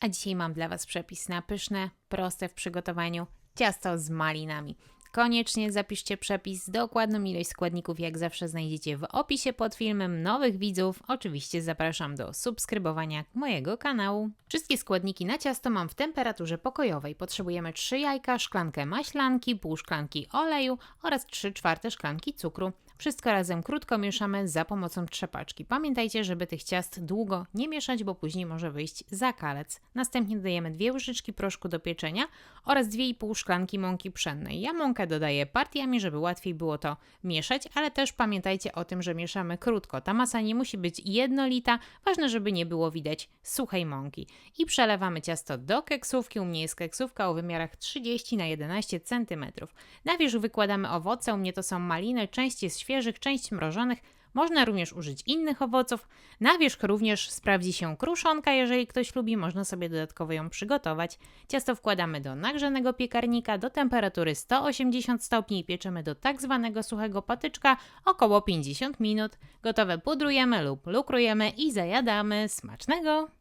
A dzisiaj mam dla Was przepis na pyszne, proste w przygotowaniu ciasto z malinami. Koniecznie zapiszcie przepis, dokładną ilość składników jak zawsze znajdziecie w opisie pod filmem. Nowych widzów oczywiście zapraszam do subskrybowania mojego kanału. Wszystkie składniki na ciasto mam w temperaturze pokojowej. Potrzebujemy 3 jajka, szklankę maślanki, pół szklanki oleju oraz 3 czwarte szklanki cukru. Wszystko razem krótko mieszamy za pomocą trzepaczki. Pamiętajcie, żeby tych ciast długo nie mieszać, bo później może wyjść zakalec. Następnie dodajemy dwie łyżeczki proszku do pieczenia oraz 2,5 szklanki mąki pszennej. Ja mąkę dodaję partiami, żeby łatwiej było to mieszać, ale też pamiętajcie o tym, że mieszamy krótko. Ta masa nie musi być jednolita, ważne, żeby nie było widać suchej mąki. I przelewamy ciasto do keksówki. U mnie jest keksówka o wymiarach 30 na 11 cm. Na wierzch wykładamy owoce, u mnie to są maliny, część jest świeżych, część mrożonych. Można również użyć innych owoców. Na wierzch również sprawdzi się kruszonka, jeżeli ktoś lubi, można sobie dodatkowo ją przygotować. Ciasto wkładamy do nagrzanego piekarnika do temperatury 180 stopni i pieczemy do tak zwanego suchego patyczka około 50 minut. Gotowe pudrujemy lub lukrujemy i zajadamy. Smacznego!